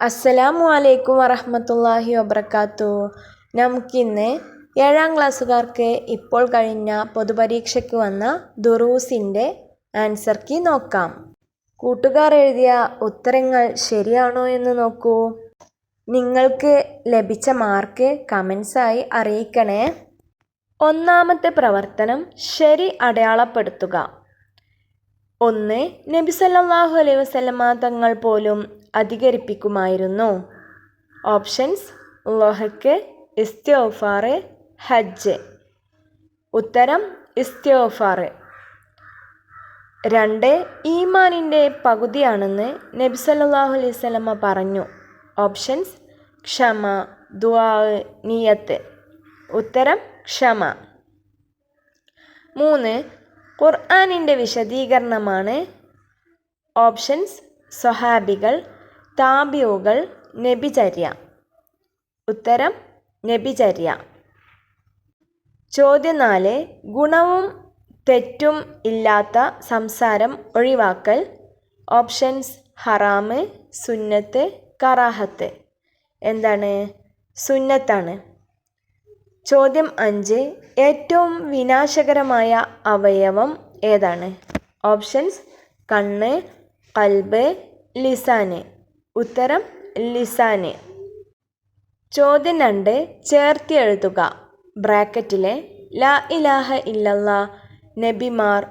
അസ്സലാമു അലൈക്കും വറഹമത്തല്ലാഹി വബർക്കാത്തു നമുക്കിന്ന് ഏഴാം ക്ലാസ്സുകാർക്ക് ഇപ്പോൾ കഴിഞ്ഞ പൊതുപരീക്ഷയ്ക്ക് വന്ന ദുറൂസിന്റെ ആൻസർ കീ നോക്കാം. കൂട്ടുകാർ എഴുതിയ ഉത്തരങ്ങൾ ശരിയാണോ എന്ന് നോക്കൂ. നിങ്ങൾക്ക് ലഭിച്ച മാർക്ക് കമൻസായി അറിയിക്കണേ. ഒന്നാമത്തെ പ്രവർത്തനം ശരി അടയാളപ്പെടുത്തുക. ഒന്ന് നബി സല്ലാഹു അലൈഹി വസല്ലമ തങ്ങൾ പോലും അധികരിപ്പിക്കുമായിരുന്നു. ഓപ്ഷൻസ് ലൊഹക്ക് ഇസ്തിഗ്ഫാർ ഹജ്ജ്. ഉത്തരം ഇസ്തിഗ്ഫാർ രണ്ട് ഈമാനിന്റെ പകുതിയാണെന്ന് നബി സല്ലല്ലാഹു അലൈഹി പറഞ്ഞു. ഓപ്ഷൻസ് ക്ഷമ ദുആ നിയത്ത്. ഉത്തരം ക്ഷമ. മൂന്ന് ഖുർആാനിന്റെ വിശദീകരണമാണ്. ഓപ്ഷൻസ് സ്വഹാബികൾ താബിയുകൾ നബിചര്യ. ഉത്തരം നബിചര്യ. ചോദ്യം നാല് ഗുണവും തെറ്റും ഇല്ലാത്ത സംസാരം ഒഴിവാക്കൽ. ഓപ്ഷൻസ് ഹറാമ് സുന്നത്ത് കറാഹത്ത്. എന്താണ്? സുന്നത്താണ്. ചോദ്യം അഞ്ച് ഏറ്റവും വിനാശകരമായ അവയവം ഏതാണ്? ഓപ്ഷൻസ് കണ്ണ് കൽബ് ലിസാന്. ഉത്തരം ലിസാന്. ചോദ്യം രണ്ട് ചേർത്തി എഴുതുക. ബ്രാക്കറ്റിലെ ലാ ഇലാഹ ഇല്ലല്ലാ നബിമാർ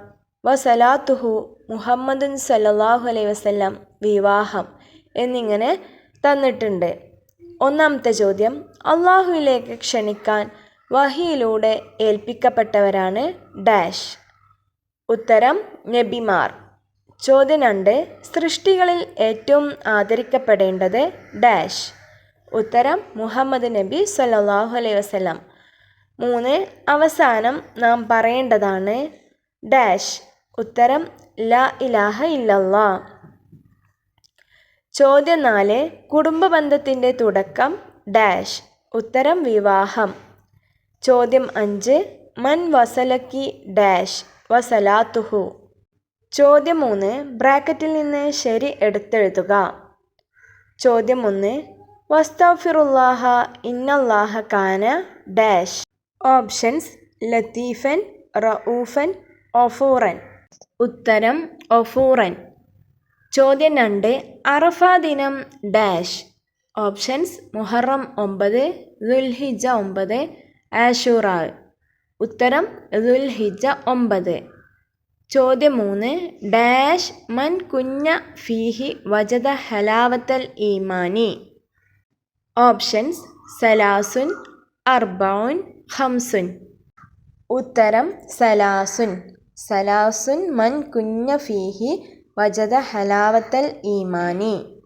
വസലാത്തുഹു മുഹമ്മദുൻ സല്ലല്ലാഹു അലൈ വസല്ലം വിവാഹം എന്നിങ്ങനെ തന്നിട്ടുണ്ട്. ഒന്നാമത്തെ ചോദ്യം അള്ളാഹുവിലേക്ക് ക്ഷണിക്കാൻ വഹിയിലൂടെ ഏൽപ്പിക്കപ്പെട്ടവരാണ് ഡാഷ്. ഉത്തരം നബിമാർ. ചോദ്യം രണ്ട്. സൃഷ്ടികളിൽ ഏറ്റവും ആദരിക്കപ്പെടേണ്ടത് ഡാഷ്. ഉത്തരം മുഹമ്മദ് നബി സല്ലാഹു അലൈഹി വസ്ലം മൂന്ന് അവസാനം നാം പറയേണ്ടതാണ് ഡാഷ്. ഉത്തരം ല ഇലാഹ ഇല്ലല്ലാ. ചോദ്യം നാല്. കുടുംബ ബന്ധത്തിന്റെ തുടക്കം ഡാഷ്. ഉത്തരം വിവാഹം. ചോദ്യം അഞ്ച്. മൻ വസലക്കി ഡാഷ് വസലാത്തുഹു. ചോദ്യം മൂന്ന് ബ്രാക്കറ്റിൽ നിന്ന് ശരി എടുത്തെഴുതുക. ചോദ്യം ഒന്ന് വസ്തഫിറുല്ലാഹ ഇന്നല്ലാഹ കാന ഡാഷ്. ഓപ്ഷൻസ് ലത്തീഫൻ റഊഫൻ ഒഫൂറൻ. ഉത്തരം ഒഫൂറൻ. ചോദ്യം രണ്ട് അറഫ ദിനം ഡാഷ്. ഓപ്ഷൻസ് മുഹറം ഒമ്പത് ദുൽഹിജ ഒമ്പത് ആഷൂറ. ഉത്തരം ദുൽഹിജ ഒമ്പത്. ചോദ്യം മൂന്ന് ഡാഷ് മൻ കുഞ്ഞ ഫീഹി വജദ ഹലാവത്തൽ ഈമാനി. ഓപ്ഷൻസ് സലാസുൻ അർബൗൻ ഹംസുൻ. ഉത്തരം സലാസുൻ. സലാസുൻ മൻ കുഞ്ഞ ഫീഹി വജദ ഹലാവത്തൽ ഈമാനി.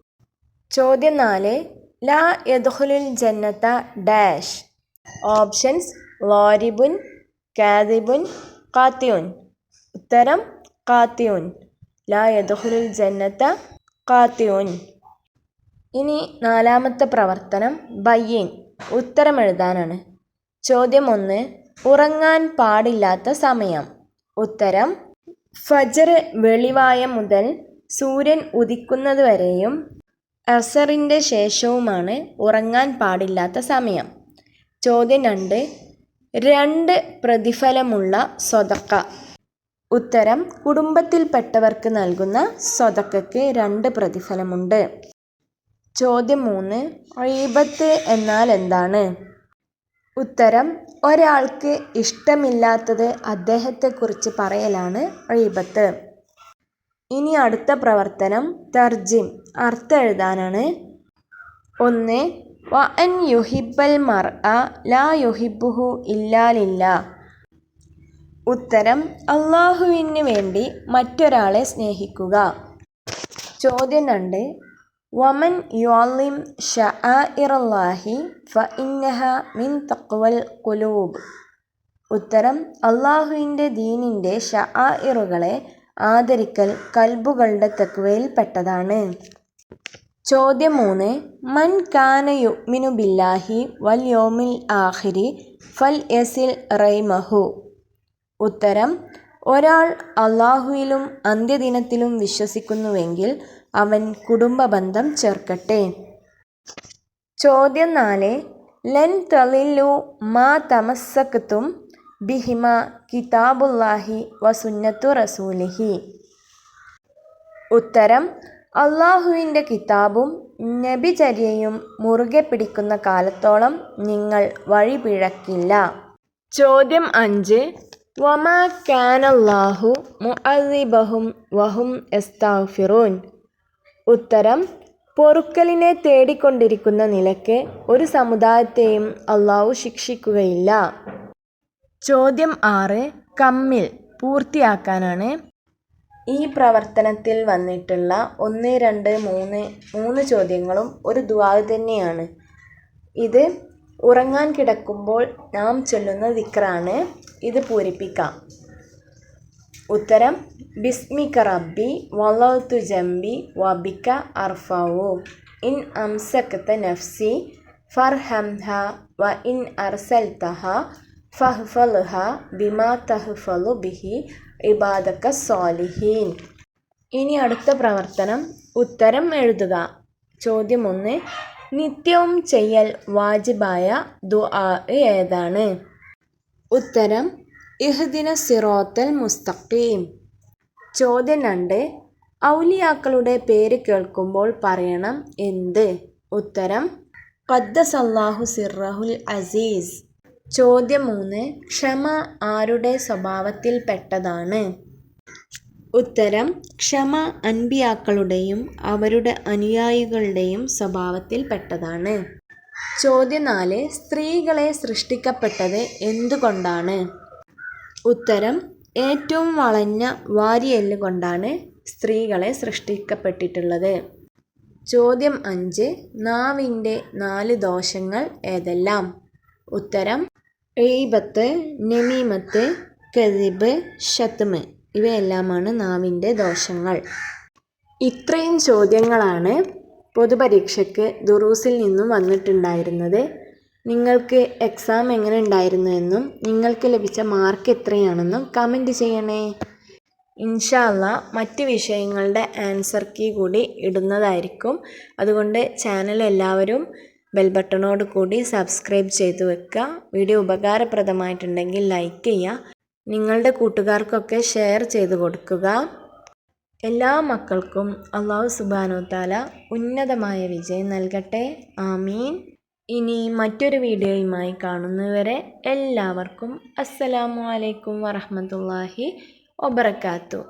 ചോദ്യം നാല്. ലാ യദ്ഖുലുൽ ജന്നത്ത ഡാഷ്. ഓപ്ഷൻസ് വാരിബുൻ കാദിബുൻ കാത്തിയുൻ ഉത്തരം കാത്തിയുൻ. ലാ യദ്ഖുലുൽ ജന്നത്ത കാത്തിയുൻ. ഇനി നാലാമത്തെ പ്രവർത്തനം ബയ്യൻ. ഉത്തരം എഴുതാനാണ്. ചോദ്യം ഒന്ന് ഉറങ്ങാൻ പാടില്ലാത്ത സമയം. ഉത്തരം ഫജർ വെളിവായ മുതൽ സൂര്യൻ ഉദിക്കുന്നതുവരെയും അസറിന്റെ ശേഷവുമാണ് ഉറങ്ങാൻ പാടില്ലാത്ത സമയം. ചോദ്യം രണ്ട് രണ്ട് പ്രതിഫലമുള്ള സ്വതക്ക. ഉത്തരം കുടുംബത്തിൽപ്പെട്ടവർക്ക് നൽകുന്ന സ്വതക്കയ്ക്ക് രണ്ട് പ്രതിഫലമുണ്ട്. ചോദ്യം മൂന്ന് റീബത്ത് എന്നാൽ എന്താണ്? ഉത്തരം ഒരാൾക്ക് ഇഷ്ടമില്ലാത്തത് അദ്ദേഹത്തെക്കുറിച്ച് പറയലാണ് റീബത്ത്. ഇനി അടുത്ത പ്രവർത്തനം തർജിം അർത്ഥം എഴുതാനാണ്. ഒന്ന് വ അൻ യുഹിബൽ മർ അ ലാ യുഹിബുഹു ഇല്ലാലില്ല ഉത്തരം അള്ളാഹുവിന് വേണ്ടി മറ്റൊരാളെ സ്നേഹിക്കുക. ചോദ്യം രണ്ട്. വമൻ യുഅല്ലിം ഷആഇറല്ലാഹി ഫ ഇന്നഹ മിൻ തഖ്വൽ ഖുലൂബ്. ഉത്തരം അള്ളാഹുവിന്റെ ദീനിന്റെ ഷആഇറുകളെ ആദരിക്കൽ കൽബുകളുടെ തക്വയിൽപ്പെട്ടതാണ് ചോദ്യം മൂന്ന്. മൻ കാന യുമിനു ബില്ലാഹി വൽ യോമിൽ ആഹിരി ഫൽ യസിൽ റൈമഹു. ഉത്തരം ഒരാൾ അള്ളാഹുവിലും അന്ത്യദിനത്തിലും വിശ്വസിക്കുന്നുവെങ്കിൽ അവൻ കുടുംബബന്ധം ചേർക്കട്ടെ. ചോദ്യം നാല് ലൻ തളില്ലു മാ തമസ്സക്തും ബിഹിമ കിതാബുല്ലാഹി വസുന്നത്തു റസൂലിഹി. ഉത്തരം അള്ളാഹുവിന്റെ കിതാബും നബിചര്യയും മുറുകെ പിടിക്കുന്ന കാലത്തോളം നിങ്ങൾ വഴിപിഴക്കില്ല. ചോദ്യം അഞ്ച് വമാ കാനല്ലാഹു വഹും എസ്താഫിറൂൻ. ഉത്തരം പൊറുക്കലിനെ തേടിക്കൊണ്ടിരിക്കുന്ന നിലയ്ക്ക് ഒരു സമുദായത്തെയും അള്ളാഹു ശിക്ഷിക്കുകയില്ല. ചോദ്യം ആറ് കമ്മിൽ പൂർത്തിയാക്കാനാണ്. ഈ പ്രവർത്തനത്തിൽ വന്നിട്ടുള്ള ഒന്ന് രണ്ട് മൂന്ന് മൂന്ന് ചോദ്യങ്ങളും ഒരു ദുആ തന്നെയാണ്. ഇത് ഉറങ്ങാൻ കിടക്കുമ്പോൾ നാം ചൊല്ലുന്ന ദിക്റാണ് ഇത് പൂരിപ്പിക്കാം. ഉത്തരം ബിസ്മിക റബ്ബി വളൗതു ജംബി വബിക്ക അർഫാവു ഇൻ അംസക്ത നഫ്സി ഫർഹംഹ വ ഇൻ അർസൽത്തഹ ഫഹ്ഫലുഹ ബിമാ തഹ്ഫലു ബിഹി ഇബാദക്ക സ്വാലിഹീൻ ഇനി അടുത്ത പ്രവർത്തനം ഉത്തരം എഴുതുക. ചോദ്യം ഒന്ന് നിത്യവും ചെയ്യൽ വാജിബായ ദുആ ഏതാണ്? ഉത്തരം ഇഹ്ദിന സിറോത്തൽ മുസ്തഖീം. ചോദ്യം രണ്ട് ഔലിയാക്കളുടെ പേര് കേൾക്കുമ്പോൾ പറയണം എന്ത്? ഉത്തരം ഖദ്ദസല്ലാഹു സിറഹുൽ അസീസ്. ചോദ്യം മൂന്ന് ക്ഷമ ആരുടെ സ്വഭാവത്തിൽപ്പെട്ടതാണ്? ഉത്തരം ക്ഷമ അൻബിയാക്കളുടെയും അവരുടെ അനുയായികളുടെയും സ്വഭാവത്തിൽപ്പെട്ടതാണ് ചോദ്യം നാല് സ്ത്രീകളെ സൃഷ്ടിക്കപ്പെട്ടത് എന്തുകൊണ്ടാണ്? ഉത്തരം ഏറ്റവും വളഞ്ഞ വാരിയെല്ല് കൊണ്ടാണ് സ്ത്രീകളെ സൃഷ്ടിക്കപ്പെട്ടിട്ടുള്ളത്. ചോദ്യം അഞ്ച് നാവിന്റെ നാല് ദോഷങ്ങൾ ഏതെല്ലാം? ഉത്തരം എയ്ബത്ത് നെമീമത്ത് കരിബ് ഷത്മ് ഇവയെല്ലാമാണ് നാവിന്റെ ദോഷങ്ങൾ. ഇത്രയും ചോദ്യങ്ങളാണ് പൊതുപരീക്ഷയ്ക്ക് ദുറൂസിൽ നിന്നും വന്നിട്ടുണ്ടായിരുന്നത്. നിങ്ങൾക്ക് എക്സാം എങ്ങനെ ഉണ്ടായിരുന്നു എന്നും നിങ്ങൾക്ക് ലഭിച്ച മാർക്ക് എത്രയാണെന്നും കമന്റ് ചെയ്യണേ. ഇൻഷാല്ല മറ്റ് വിഷയങ്ങളുടെ ആൻസർ കീ കൂടി ഇടുന്നതായിരിക്കും. അതുകൊണ്ട് ചാനൽ എല്ലാവരും ബെൽ ബട്ടണോട് കൂടി സബ്സ്ക്രൈബ് ചെയ്തു വെക്കുക. വീഡിയോ ഉപകാരപ്രദമായിട്ടുണ്ടെങ്കിൽ ലൈക്ക് ചെയ്യുക. നിങ്ങളുടെ കൂട്ടുകാർക്കൊക്കെ ഷെയർ ചെയ്ത് കൊടുക്കുക. എല്ലാ മക്കൾക്കും അള്ളാഹു സുബാനോത്താല താല ഉന്നതമായ വിജയം നൽകട്ടെ. ആമീൻ. ഇനി മറ്റൊരു വീഡിയോയുമായി കാണുന്നവരെ എല്ലാവർക്കും അസ്സലാമു അലൈക്കും വറഹമത്തല്ലാഹി വബർക്കാത്തു